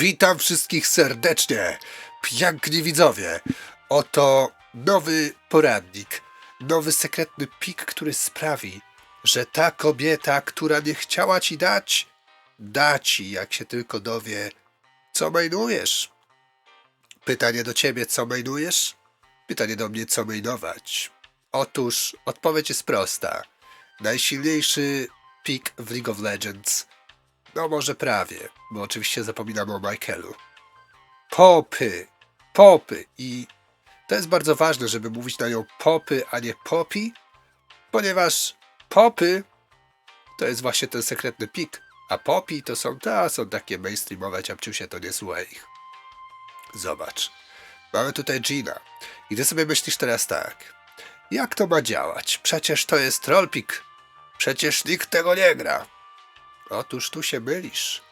Witam wszystkich serdecznie, piękni widzowie. Oto nowy poradnik, nowy sekretny pik, który sprawi, że ta kobieta, która nie chciała ci dać, da ci, jak się tylko dowie, co mainujesz. Pytanie do ciebie, co mainujesz? Pytanie do mnie, co mainować? Otóż odpowiedź jest prosta. Najsilniejszy pik w League of Legends. No może prawie, bo oczywiście zapominamy o Michaelu. Popy, popy i to jest bardzo ważne, żeby mówić na nią popy, a nie popi, ponieważ popy to jest właśnie ten sekretny pik, a popi to są, ta, są takie mainstreamowe ciapciusie, to nie słuchaj ich. Zobacz, mamy tutaj Gina i ty sobie myślisz teraz tak, jak to ma działać? Przecież to jest trollpik, przecież nikt tego nie gra. Otóż tu się mylisz.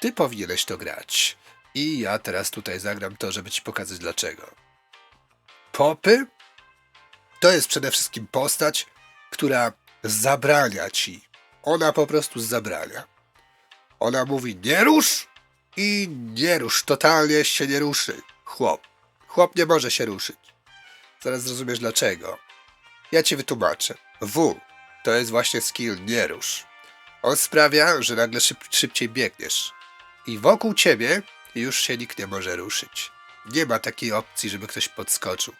Ty powinieneś to grać. I ja teraz tutaj zagram to, żeby ci pokazać dlaczego. Popy to jest przede wszystkim postać, która zabrania ci. Ona po prostu zabrania. Ona mówi nie rusz i nie rusz. Totalnie się nie ruszy. Chłop. Chłop nie może się ruszyć. Zaraz zrozumiesz dlaczego. Ja ci wytłumaczę. W to jest właśnie skill nie rusz. On sprawia, że nagle szyb, szybciej biegniesz. I wokół ciebie już się nikt nie może ruszyć. Nie ma takiej opcji, żeby ktoś podskoczył.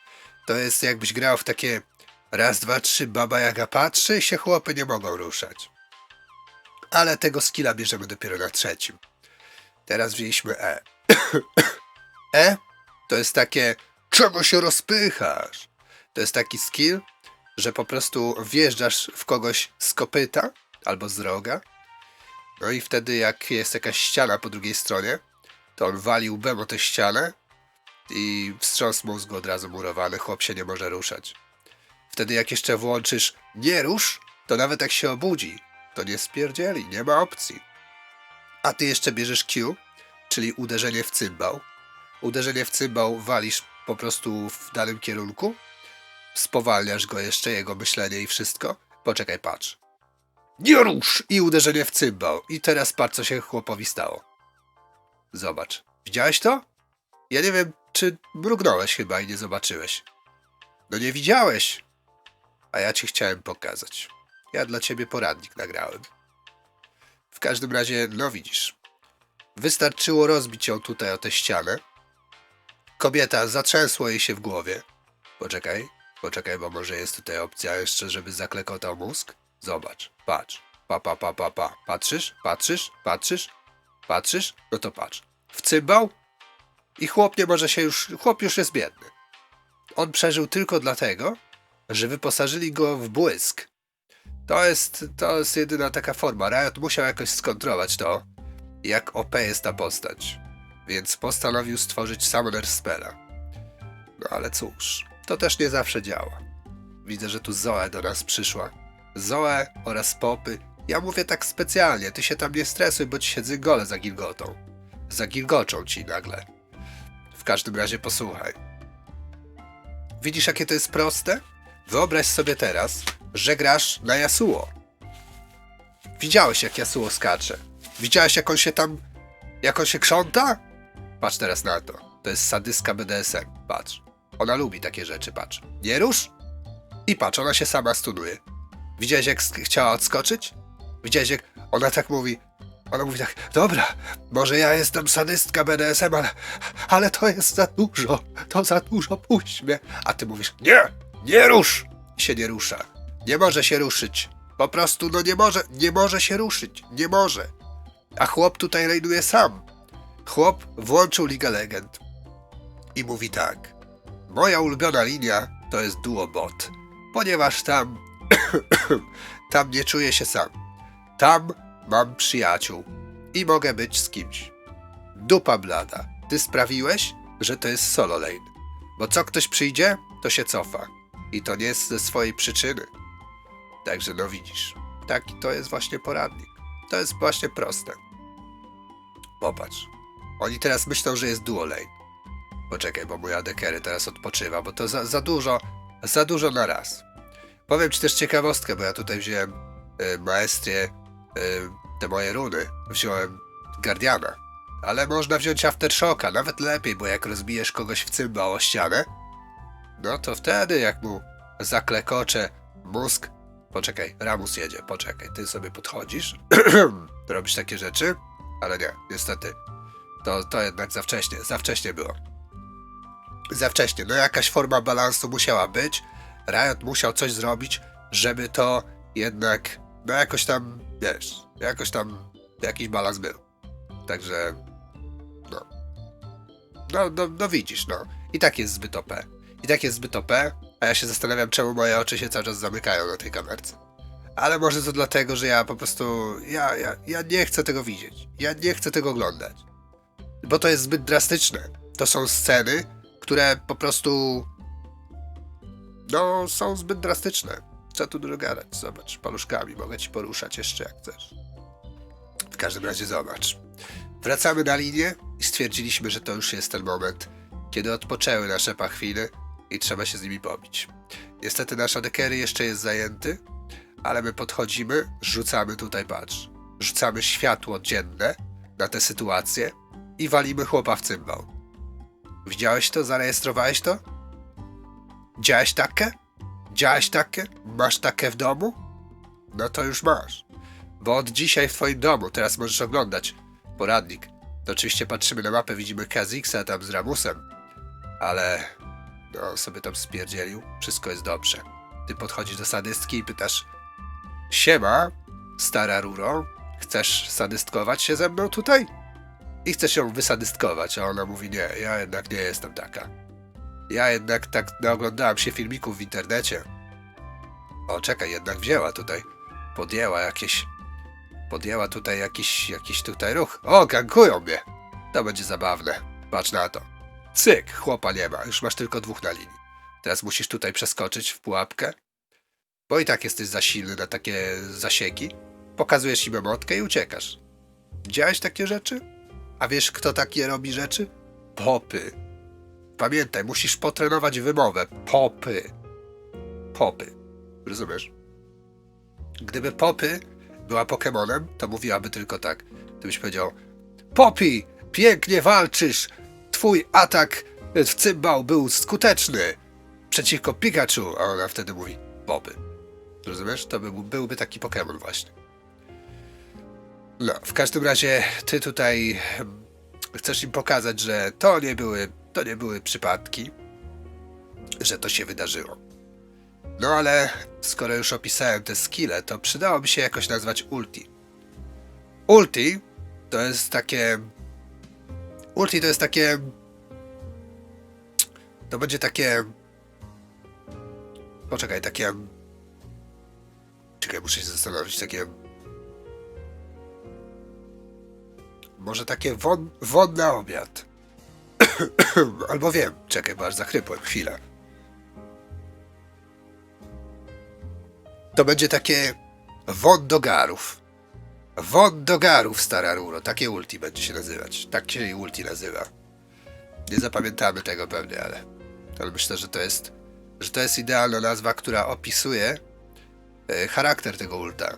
To jest jakbyś grał w takie raz, dwa, trzy, baba jaga patrzy i się chłopy nie mogą ruszać. Ale tego skilla bierzemy dopiero na trzecim. Teraz wzięliśmy E. e to jest takie czego się rozpychasz? To jest taki skill, że po prostu wjeżdżasz w kogoś z kopyta albo z roga. No i wtedy jak jest jakaś ściana po drugiej stronie, to on wali łbem o tę ścianę i wstrząs mózgu od razu murowany, chłop się nie może ruszać. Wtedy jak jeszcze włączysz nie rusz, to nawet jak się obudzi, to nie spierdzieli, nie ma opcji. A ty jeszcze bierzesz Q, czyli uderzenie w cymbał. Uderzenie w cymbał walisz po prostu w danym kierunku, spowalniasz go jeszcze, jego myślenie i wszystko. Poczekaj, patrz. Nie rusz! I uderzenie w cymbał. I teraz patrz, co się chłopowi stało. Zobacz. Widziałeś to? Ja nie wiem, czy mrugnąłeś chyba i nie zobaczyłeś. No nie widziałeś. A ja ci chciałem pokazać. Ja dla ciebie poradnik nagrałem. W każdym razie, no widzisz. Wystarczyło rozbić ją tutaj o tę ścianę. Kobieta zatrzęsło jej się w głowie. Poczekaj, poczekaj, bo może jest tutaj opcja jeszcze, żeby zaklekotał mózg. Zobacz, patrz. Pa, pa, pa, pa, pa. Patrzysz, patrzysz, patrzysz, patrzysz? No to patrz. W cymbał i chłop nie może się już, chłop już jest biedny. On przeżył tylko dlatego, że wyposażyli go w błysk. To jest, to jest jedyna taka forma. Riot musiał jakoś skontrolować to, jak OP jest ta postać. Więc postanowił stworzyć Summoner Spella. No ale cóż, to też nie zawsze działa. Widzę, że tu Zoe do nas przyszła. Zoe oraz Popy. Ja mówię tak specjalnie, ty się tam nie stresuj, bo ci się gole za gilgotą. Zagilgoczą ci nagle. W każdym razie posłuchaj. Widzisz, jakie to jest proste? Wyobraź sobie teraz, że grasz na Yasuo. Widziałeś, jak Yasuo skacze. Widziałeś, jak on się tam... jak on się krząta? Patrz teraz na to. To jest sadyska BDSM. Patrz. Ona lubi takie rzeczy, patrz. Nie rusz? I patrz, ona się sama stunuje. Widziałeś, jak chciała odskoczyć? Widziałeś, jak ona tak mówi? Ona mówi tak, dobra, może ja jestem sadystka BDSM, ale, ale to jest za dużo, to za dużo, puść mnie. A ty mówisz, nie, nie rusz! I się nie rusza. Nie może się ruszyć. Po prostu, no nie może, nie może się ruszyć, nie może. A chłop tutaj rajduje sam. Chłop włączył Liga Legend i mówi tak. Moja ulubiona linia to jest duobot, ponieważ tam tam nie czuję się sam. Tam mam przyjaciół i mogę być z kimś. Dupa blada. Ty sprawiłeś, że to jest solo lane. Bo co ktoś przyjdzie, to się cofa. I to nie jest ze swojej przyczyny. Także no widzisz. Taki to jest właśnie poradnik. To jest właśnie proste. Popatrz. Oni teraz myślą, że jest duo lane. Poczekaj, bo mój adekery teraz odpoczywa, bo to za, za dużo, za dużo na raz. Powiem ci też ciekawostkę, bo ja tutaj wziąłem y, te moje runy. Wziąłem Guardiana, Ale można wziąć aftershocka, nawet lepiej, bo jak rozbijesz kogoś w cymbał o ścianę, no to wtedy jak mu zaklekocze mózg... Poczekaj, Ramus jedzie, poczekaj, ty sobie podchodzisz, robisz takie rzeczy, ale nie, niestety. To, to jednak za wcześnie, za wcześnie było. Za wcześnie, no jakaś forma balansu musiała być, Riot musiał coś zrobić, żeby to jednak, no jakoś tam, wiesz, jakoś tam jakiś balans był. Także, no. No, no, no widzisz, no. I tak jest zbyt OP. I tak jest zbyt OP, a ja się zastanawiam, czemu moje oczy się cały czas zamykają na tej kamerce. Ale może to dlatego, że ja po prostu, ja, ja, ja nie chcę tego widzieć. Ja nie chcę tego oglądać. Bo to jest zbyt drastyczne. To są sceny, które po prostu no, są zbyt drastyczne. Co tu dużo gadać? Zobacz, paluszkami mogę ci poruszać jeszcze jak chcesz. W każdym razie zobacz. Wracamy na linię i stwierdziliśmy, że to już jest ten moment, kiedy odpoczęły nasze pachwiny i trzeba się z nimi pobić. Niestety nasz adekery jeszcze jest zajęty, ale my podchodzimy, rzucamy tutaj, patrz, rzucamy światło dzienne na tę sytuację i walimy chłopa w cymbał. Widziałeś to? Zarejestrowałeś to? Działałeś takie? Działałeś takie? Masz takie w domu? No to już masz. Bo od dzisiaj w twoim domu, teraz możesz oglądać poradnik. To oczywiście patrzymy na mapę, widzimy Kazixa tam z Ramusem. Ale no sobie tam spierdzielił, wszystko jest dobrze. Ty podchodzisz do sadystki i pytasz Siema, stara ruro, chcesz sadystkować się ze mną tutaj? I chcesz ją wysadystkować, a ona mówi nie, ja jednak nie jestem taka. Ja jednak tak naoglądałem się filmików w internecie. O, czekaj, jednak wzięła tutaj. Podjęła jakieś. Podjęła tutaj jakiś, jakiś tutaj ruch. O, gankują mnie. To będzie zabawne. Patrz na to. Cyk, chłopa nie ma. Już masz tylko dwóch na linii. Teraz musisz tutaj przeskoczyć w pułapkę. Bo i tak jesteś za silny na takie zasieki. Pokazujesz im emotkę i uciekasz. Widziałeś takie rzeczy? A wiesz, kto takie robi rzeczy? Popy. Pamiętaj, musisz potrenować wymowę. Popy. Popy. Rozumiesz? Gdyby Popy była Pokemonem, to mówiłaby tylko tak. Gdybyś powiedział Poppy, pięknie walczysz. Twój atak w cymbał był skuteczny przeciwko Pikachu. A ona wtedy mówi Popy. Rozumiesz? To by, byłby taki Pokémon właśnie. No, w każdym razie ty tutaj chcesz im pokazać, że to nie były, to nie były przypadki, że to się wydarzyło. No ale skoro już opisałem te skille, to przydałoby się jakoś nazwać ulti. Ulti to jest takie... Ulti to jest takie... To będzie takie... Poczekaj, takie... Czekaj, muszę się zastanowić, takie... Może takie wod, wodny obiad. Albo wiem, czekaj, bo aż zachrypłem, chwilę. To będzie takie wod do garów. Wod do garów, stara ruro. Takie ulti będzie się nazywać. Tak się ulti nazywa. Nie zapamiętamy tego pewnie, ale, ale myślę, że to jest, że to jest idealna nazwa, która opisuje e, charakter tego ulta.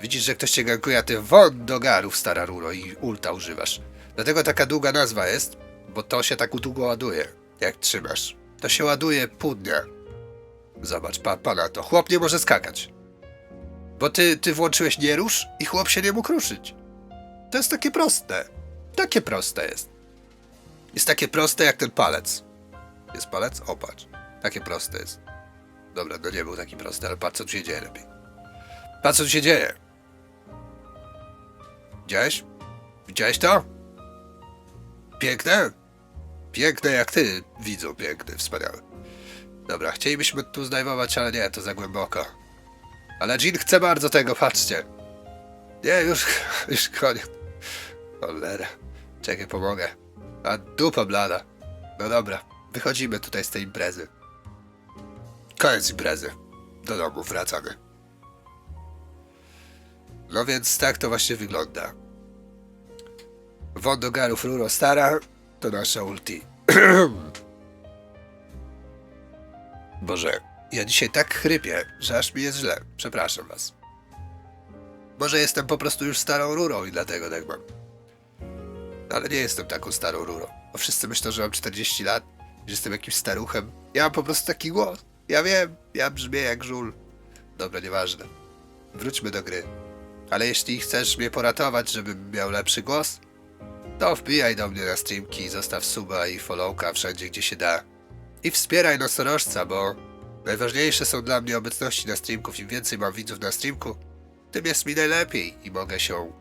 Widzisz, że ktoś cię gankuje, a ty wod do garów, stara ruro, i ulta używasz. Dlatego taka długa nazwa jest, bo to się tak długo ładuje, jak trzymasz. To się ładuje pół dnia. Zobacz, pa, pa na to. Chłop nie może skakać. Bo ty, ty włączyłeś nie rusz i chłop się nie mógł ruszyć. To jest takie proste. Takie proste jest. Jest takie proste jak ten palec. Jest palec? O, patrz. Takie proste jest. Dobra, no nie był taki prosty, ale patrz co tu się dzieje lepiej. Patrz co tu się dzieje. Widziałeś? Widziałeś to? Piękne? Piękne jak ty, widzu, piękny, wspaniały. Dobra, chcielibyśmy tu zdajwować, ale nie, to za głęboko. Ale Jean chce bardzo tego, patrzcie. Nie, już, już koniec. Cholera. Czekaj, pomogę. A dupa blada. No dobra, wychodzimy tutaj z tej imprezy. Koniec imprezy. Do domu wracamy. No więc tak to właśnie wygląda. Wodogarów Ruro Stara to nasza ulti. Boże, ja dzisiaj tak chrypię, że aż mi jest źle. Przepraszam was. Może jestem po prostu już starą rurą i dlatego tak mam. Ale nie jestem taką starą rurą. Bo wszyscy myślą, że mam 40 lat, że jestem jakimś staruchem. Ja mam po prostu taki głos. Ja wiem, ja brzmię jak żul. Dobra, nieważne. Wróćmy do gry. Ale jeśli chcesz mnie poratować, żebym miał lepszy głos, to wbijaj do mnie na streamki, zostaw suba i followka wszędzie, gdzie się da. I wspieraj nosorożca, bo najważniejsze są dla mnie obecności na streamku. Im więcej mam widzów na streamku, tym jest mi najlepiej i mogę się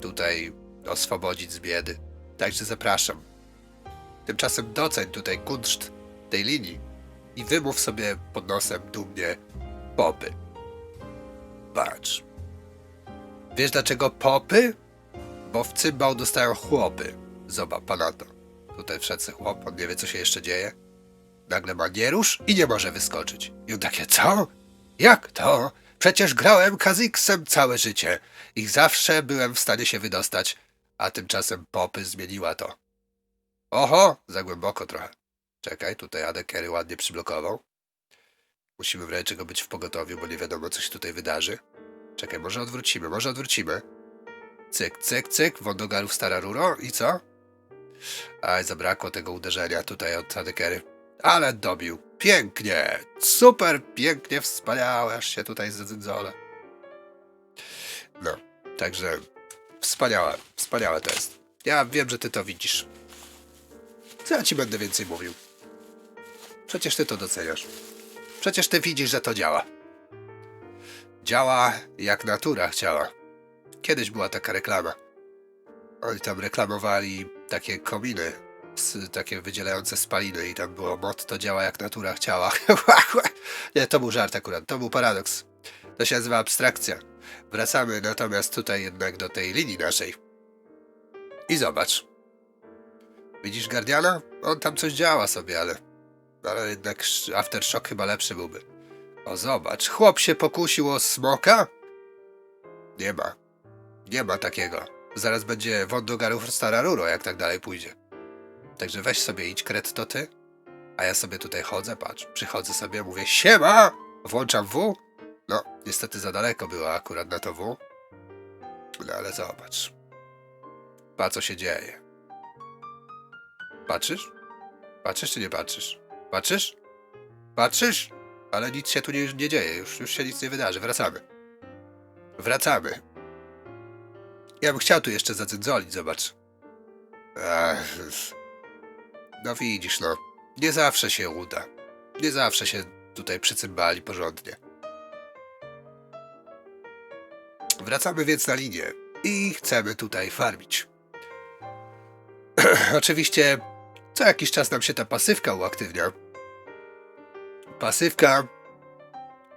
tutaj oswobodzić z biedy. Także zapraszam. Tymczasem doceń tutaj kunszt tej linii i wymów sobie pod nosem dumnie popy. Patrz. Wiesz dlaczego popy? Bo w cymbał dostają chłopy. Zobacz, pana to. Tutaj wszedł chłop, on nie wie co się jeszcze dzieje. Nagle ma nie rusz i nie może wyskoczyć. I on takie, co? Jak to? Przecież grałem Kaziksem całe życie i zawsze byłem w stanie się wydostać, a tymczasem popy zmieniła to. Oho, za głęboko trochę. Czekaj, tutaj Adekery ładnie przyblokował. Musimy w razie czego być w pogotowiu, bo nie wiadomo co się tutaj wydarzy. Czekaj, może odwrócimy, może odwrócimy. Cyk, cyk, cyk, Wondogarów stara ruro i co? Aj, zabrakło tego uderzenia tutaj od Adekery. Ale dobił. Pięknie. Super, pięknie, wspaniałe. Aż się tutaj zedzole. No, także wspaniałe, wspaniałe to jest. Ja wiem, że ty to widzisz. Co ja ci będę więcej mówił? Przecież ty to doceniasz. Przecież ty widzisz, że to działa. Działa jak natura chciała. Kiedyś była taka reklama. Oni tam reklamowali takie kominy, takie wydzielające spaliny i tam było motto działa jak natura chciała. Nie, to był żart akurat, to był paradoks. To się nazywa abstrakcja. Wracamy natomiast tutaj jednak do tej linii naszej. I zobacz. Widzisz Guardiana? On tam coś działa sobie, ale... Ale jednak Aftershock chyba lepszy byłby. O, zobacz. Chłop się pokusił o smoka? Nie ma. Nie ma takiego. Zaraz będzie Wondogarów Stara Ruro, jak tak dalej pójdzie. Także weź sobie idź kret to ty. A ja sobie tutaj chodzę, patrz. Przychodzę sobie, mówię siema! Włączam W. No, niestety za daleko było akurat na to W. No ale zobacz. Pa co się dzieje. Patrzysz? Patrzysz czy nie patrzysz? Patrzysz? Patrzysz? Ale nic się tu nie, nie dzieje, już, już się nic nie wydarzy. Wracamy. Wracamy. Ja bym chciał tu jeszcze zacydzolić, zobacz. No widzisz, no. Nie zawsze się uda. Nie zawsze się tutaj przycymbali porządnie. Wracamy więc na linię i chcemy tutaj farmić. Oczywiście co jakiś czas nam się ta pasywka uaktywnia. Pasywka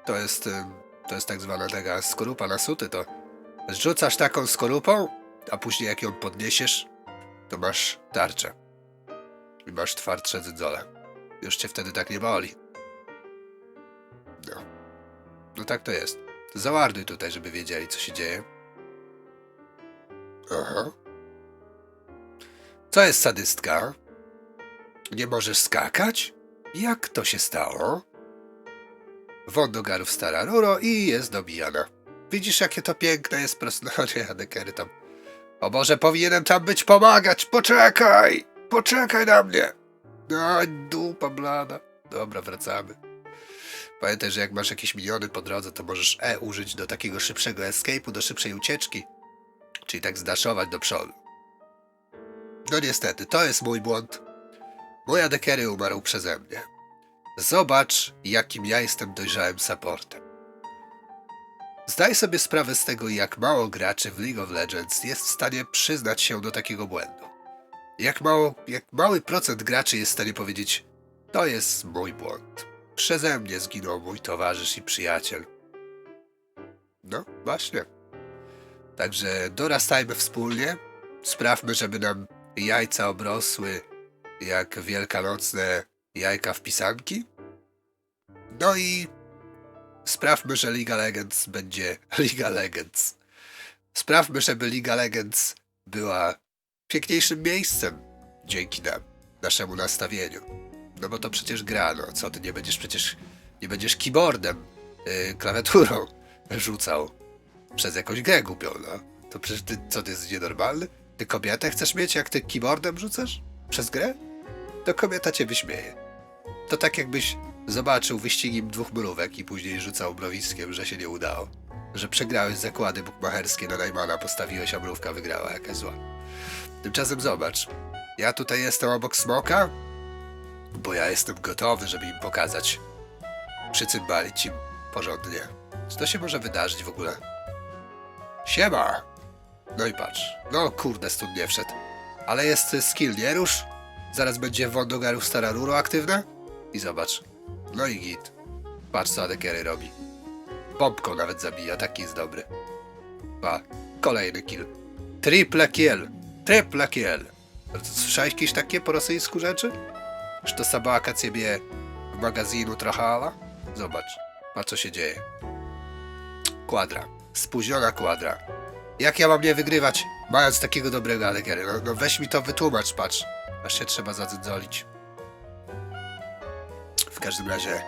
to jest, ym, to jest tak zwana taka skorupa na suty, to rzucasz taką skorupą, a później jak ją podniesiesz, to masz tarczę. I masz twardsze dzydzole. Już cię wtedy tak nie boli. No. No tak to jest. Załaduj tutaj, żeby wiedzieli, co się dzieje. Aha. Co jest sadystka? Nie możesz skakać? Jak to się stało? Wondogarów stara ruro i jest dobijana. Widzisz, jakie to piękne jest prosto. No nie, Adekery tam. O Boże, powinienem tam być pomagać. Poczekaj! Poczekaj na mnie! No, dupa blada. Dobra, wracamy. Pamiętaj, że jak masz jakieś miniony po drodze, to możesz E użyć do takiego szybszego escape'u, do szybszej ucieczki. Czyli tak zdaszować do przodu. No niestety, to jest mój błąd. Mój Adekery umarł przeze mnie. Zobacz, jakim ja jestem dojrzałym supportem. Zdaj sobie sprawę z tego, jak mało graczy w League of Legends jest w stanie przyznać się do takiego błędu. Jak, mało, jak mały procent graczy jest w stanie powiedzieć, to jest mój błąd. Przeze mnie zginął mój towarzysz i przyjaciel. No, właśnie. Także dorastajmy wspólnie. Sprawmy, żeby nam jajca obrosły jak wielkanocne jajka w pisanki. No i sprawmy, że Liga Legends będzie Liga Legends. Sprawmy, żeby Liga Legends była piękniejszym miejscem dzięki nam, naszemu nastawieniu. No bo to przecież gra, no co ty nie będziesz przecież, nie będziesz keyboardem, yy, klawiaturą rzucał przez jakąś grę głupią, no. To przecież ty, co ty jesteś nienormalny? Ty kobietę chcesz mieć, jak ty keyboardem rzucasz? Przez grę? To kobieta cię wyśmieje. To tak jakbyś zobaczył wyścigi dwóch mrówek i później rzucał mrowiskiem, że się nie udało. Że przegrałeś zakłady bukmacherskie na Najmana, postawiłeś, a mrówka wygrała, jakaś zła. Tymczasem zobacz, ja tutaj jestem obok smoka, bo ja jestem gotowy, żeby im pokazać. Przycymbalić im porządnie. Czy to się może wydarzyć w ogóle? Siema! No i patrz. No kurde, stąd nie wszedł. Ale jest skill, nie rusz? Zaraz będzie Wondogarów Stara Ruro aktywna? I zobacz. No i git. Patrz co Adekery robi. Bombką nawet zabija, taki jest dobry. Pa. Kolejny kill. Triple kill. Triple kill. No słyszałeś jakieś takie po rosyjsku rzeczy? Czy to sabaka ciebie w magazynu trachała? Zobacz, a co się dzieje. Kwadra. Spóźniona kwadra. Jak ja mam nie wygrywać, mając takiego dobrego Adekery? No, no weź mi to wytłumacz, patrz. Aż się trzeba zadydzolić. Każdym razie...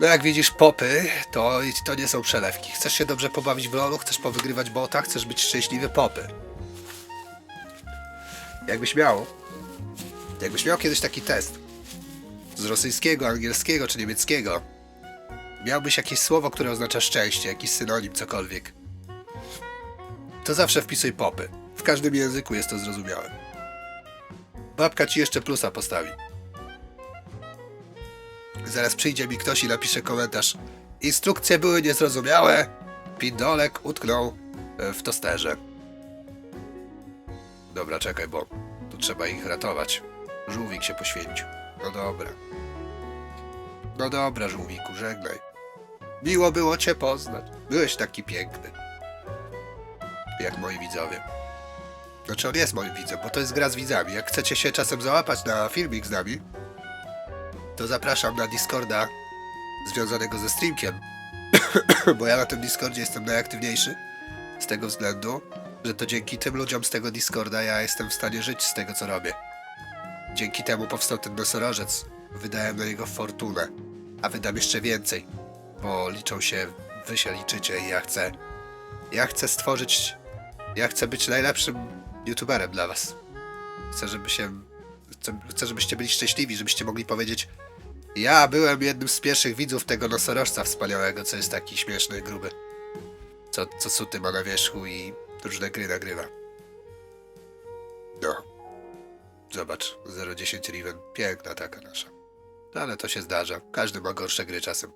No jak widzisz popy, to, to nie są przelewki. Chcesz się dobrze pobawić w lolu, chcesz powygrywać bota, chcesz być szczęśliwy popy. Jakbyś miał... Jakbyś miał kiedyś taki test z rosyjskiego, angielskiego czy niemieckiego, miałbyś jakieś słowo, które oznacza szczęście, jakiś synonim, cokolwiek, to zawsze wpisuj popy. W każdym języku jest to zrozumiałe. Babka ci jeszcze plusa postawi. Zaraz przyjdzie mi ktoś i napisze komentarz. Instrukcje były niezrozumiałe. Pindolek utknął e, w tosterze. Dobra, czekaj, bo tu trzeba ich ratować. Żółwik się poświęcił. No dobra. No dobra, żółwiku, żegnaj. Miło było cię poznać. Byłeś taki piękny. Jak moi widzowie. Znaczy on jest moim widzem, bo to jest gra z widzami. Jak chcecie się czasem załapać na filmik z nami, to zapraszam na Discorda związanego ze streamkiem. bo ja na tym Discordzie jestem najaktywniejszy. Z tego względu, że to dzięki tym ludziom z tego Discorda ja jestem w stanie żyć z tego, co robię. Dzięki temu powstał ten nosorożec. Wydałem na niego fortunę. A wydam jeszcze więcej. Bo liczą się, wy się liczycie i ja chcę. Ja chcę stworzyć. Ja chcę być najlepszym youtuberem dla was. Chcę, żeby się. Chcę, chcę, żebyście byli szczęśliwi, żebyście mogli powiedzieć. Ja byłem jednym z pierwszych widzów tego nosorożca wspaniałego, co jest taki śmieszny, gruby. Co, co suty ma na wierzchu i różne gry nagrywa. No. Zobacz, 010 Riven. Piękna taka nasza. No, ale to się zdarza. Każdy ma gorsze gry czasem.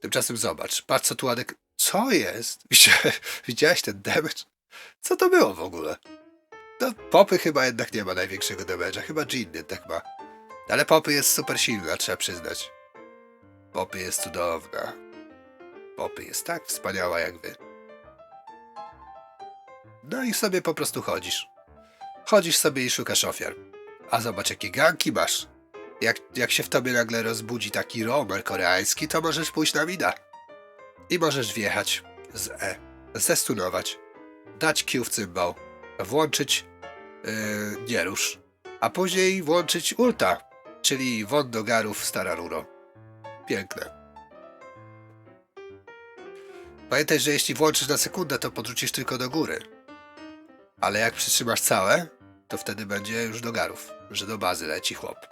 Tymczasem zobacz, patrz co tu Adek... Co jest? Widziałeś, widziałeś ten damage? Co to było w ogóle? No, Popy chyba jednak nie ma największego damage'a, chyba Jean jednak ma. Ale Popy jest super silna, trzeba przyznać. Popy jest cudowna. Popy jest tak wspaniała jak wy. No i sobie po prostu chodzisz. Chodzisz sobie i szukasz ofiar. A zobacz jakie ganki masz. Jak, jak się w tobie nagle rozbudzi taki romer koreański, to możesz pójść na mida. I możesz wjechać z E, zestunować, dać Q w cymbał, włączyć yy, nie rusz, a później włączyć ulta, czyli wod do garów stara ruro. Piękne. Pamiętaj, że jeśli włączysz na sekundę, to podrzucisz tylko do góry. Ale jak przytrzymasz całe, to wtedy będzie już do garów, że do bazy leci chłop.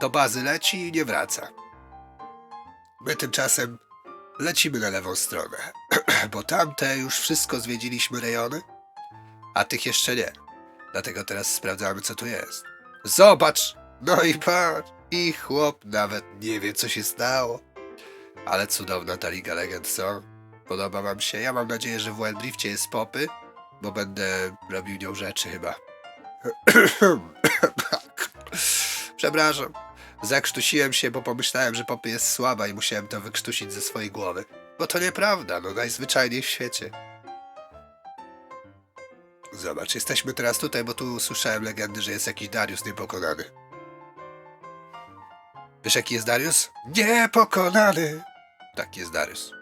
Do bazy leci i nie wraca. My tymczasem lecimy na lewą stronę, bo tamte już wszystko zwiedziliśmy rejony, a tych jeszcze nie. Dlatego teraz sprawdzamy, co tu jest. Zobacz! No i patrz! I chłop nawet nie wie, co się stało. Ale cudowna ta Liga Legend, co? Podoba wam się? Ja mam nadzieję, że w Wild Drifcie jest popy, bo będę robił nią rzeczy chyba. Przepraszam. Zakrztusiłem się, bo pomyślałem, że popy jest słaba i musiałem to wykrztusić ze swojej głowy. Bo to nieprawda, no najzwyczajniej w świecie. Zobacz, jesteśmy teraz tutaj, bo tu słyszałem legendy, że jest jakiś Darius niepokonany. Wiesz jaki jest Darius? Niepokonany! Tak jest Darius.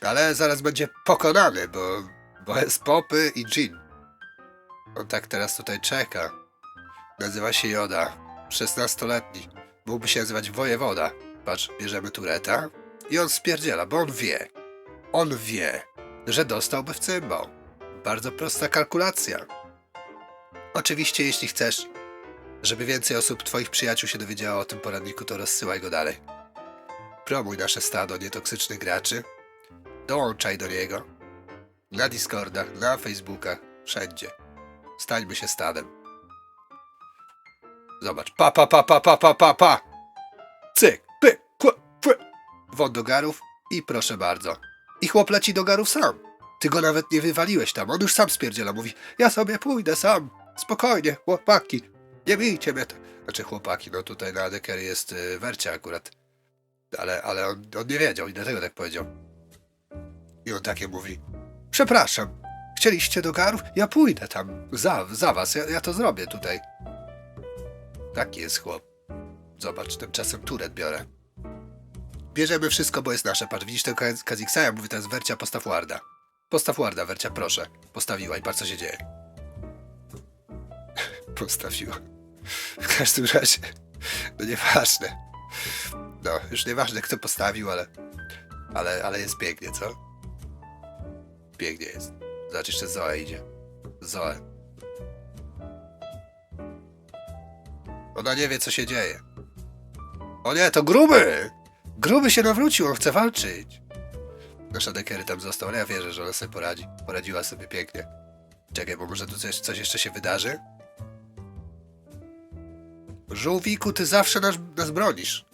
Ale zaraz będzie pokonany, bo, bo jest Popy i Jean. On tak teraz tutaj czeka. Nazywa się Joda. 16-letni. Mógłby się nazywać wojewoda. Patrz, bierzemy tureta i on spierdziela, bo on wie. On wie, że dostałby w cymbał. Bardzo prosta kalkulacja. Oczywiście, jeśli chcesz, żeby więcej osób, twoich przyjaciół się dowiedziało o tym poradniku, to rozsyłaj go dalej. Promuj nasze stado nietoksycznych graczy. Dołączaj do niego. Na Discordach, na Facebookach, wszędzie. Stańmy się stadem. Zobacz. Pa, pa, pa, pa, pa, pa, pa, pa. Cyk, pyk, kła, pły. Wod i proszę bardzo. I chłop leci do garów sam. Ty go nawet nie wywaliłeś tam. On już sam spierdziela. Mówi, ja sobie pójdę sam. Spokojnie, chłopaki. Nie bijcie mnie. Znaczy chłopaki, no tutaj na Deker jest y, Wercia akurat. Ale, ale on, on nie wiedział i dlatego tak powiedział. I on takie mówi, przepraszam, chcieliście do garów? Ja pójdę tam za, za was, ja, ja to zrobię tutaj. Taki jest chłop. Zobacz, tymczasem turet biorę. Bierzemy wszystko, bo jest nasze. Patrz, widzisz tego Kaz- Kaziksa? Ja mówię teraz Wercia, postaw Warda. Postaw Warda, Wercia, proszę. Postawiła i patrz, co się dzieje. Postawiła. W każdym razie, no nieważne. No, już nieważne, kto postawił, ale... Ale, ale jest pięknie, co? Pięknie jest. Zobacz, jeszcze Zoe idzie. Zoe. Ona nie wie, co się dzieje. O nie, to gruby! Gruby się nawrócił, on chce walczyć. Nasza dekery tam został, ale ja wierzę, że ona sobie poradzi. Poradziła sobie pięknie. Czekaj, bo może tu coś, coś jeszcze się wydarzy? Żółwiku, ty zawsze nas, nas bronisz.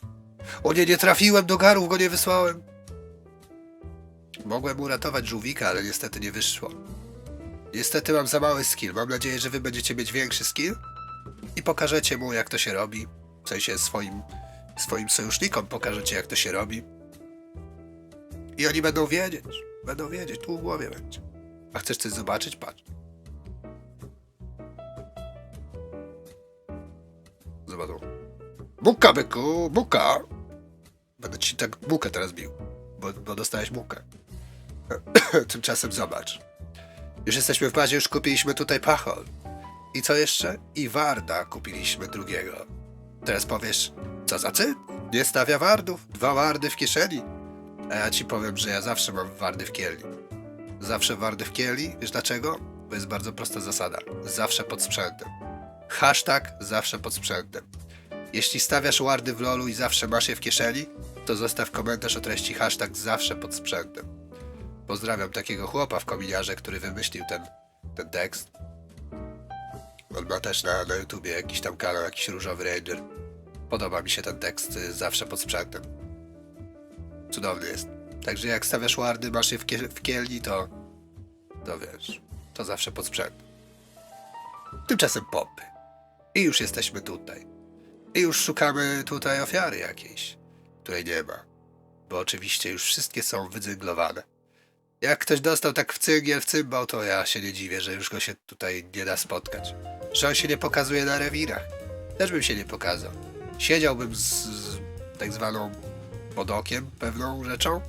O nie, nie trafiłem do garów, go nie wysłałem. Mogłem uratować żółwika, ale niestety nie wyszło. Niestety mam za mały skill. Mam nadzieję, że wy będziecie mieć większy skill i pokażecie mu, jak to się robi. W sensie swoim, swoim sojusznikom pokażecie, jak to się robi. I oni będą wiedzieć. Będą wiedzieć, tu w głowie będzie. A chcesz coś zobaczyć? Patrz. Zobaczą. Buka, byku, buka. Będę ci tak bukę teraz bił, bo, bo dostałeś bukę. Tymczasem zobacz. Już jesteśmy w bazie, już kupiliśmy tutaj pachol. I co jeszcze? I Warda kupiliśmy drugiego. Teraz powiesz, co za cyd? Nie stawia wardów, dwa wardy w kieszeni. A ja ci powiem, że ja zawsze mam wardy w kieli. Zawsze wardy w kieli. Wiesz dlaczego? Bo jest bardzo prosta zasada. Zawsze pod sprzętem. Hashtag zawsze pod sprzętem. Jeśli stawiasz wardy w lolu i zawsze masz je w kieszeni, to zostaw komentarz o treści hashtag zawsze pod sprzętem. Pozdrawiam takiego chłopa w kominiarze, który wymyślił ten, ten tekst. On ma też na, na YouTubie jakiś tam kanał, jakiś różowy ranger. Podoba mi się ten tekst y, zawsze pod sprzętem. Cudowny jest. Także jak stawiasz wardy, masz je w, kie- w kielni, to... To wiesz, to zawsze pod sprzętem. Tymczasem popy. I już jesteśmy tutaj. I już szukamy tutaj ofiary jakiejś, której nie ma. Bo oczywiście już wszystkie są wydzyglowane. Jak ktoś dostał tak w cyngiel, w cymbał, to ja się nie dziwię, że już go się tutaj nie da spotkać. Że on się nie pokazuje na rewirach. Też bym się nie pokazał. Siedziałbym z, z tak zwaną pod okiem, pewną rzeczą.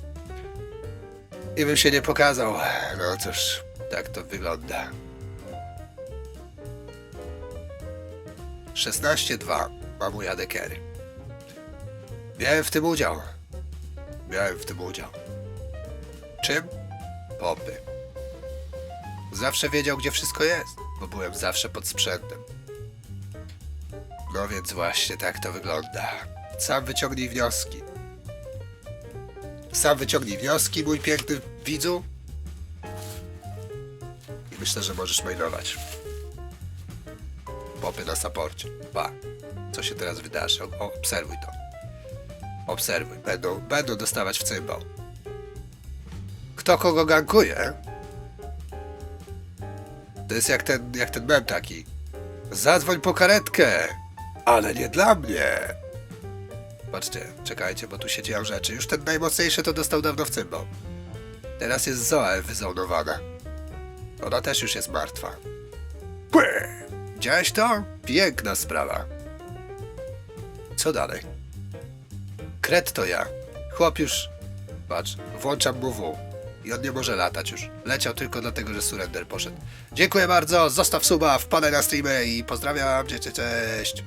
I bym się nie pokazał. No cóż, tak to wygląda. 16-2 ma mój adekery. Miałem w tym udział. Miałem w tym udział. Czym? Popy. Zawsze wiedział, gdzie wszystko jest, bo byłem zawsze pod sprzętem. No więc właśnie tak to wygląda. Sam wyciągnij wnioski. Sam wyciągnij wnioski, mój piękny widzu. I myślę, że możesz mailować. Popy na saporcie. Pa. Co się teraz wydarzy? O, obserwuj to. Obserwuj. Będą, będą dostawać w cymbał. Kto kogo gankuje? To jest jak ten, jak ten mem taki. Zadzwoń po karetkę, ale nie dla mnie. Patrzcie, czekajcie, bo tu się dzieją rzeczy. Już ten najmocniejszy to dostał dawno w cymbał. Teraz jest Zoe wyzonowana. Ona też już jest martwa. Pły! Widziałeś to? Piękna sprawa. Co dalej? Kret to ja. Chłop już... Patrz, włączam mu W. I on nie może latać już. Leciał tylko dlatego, że surrender poszedł. Dziękuję bardzo, zostaw suba, wpadaj na streamy i pozdrawiam, cześć, cześć.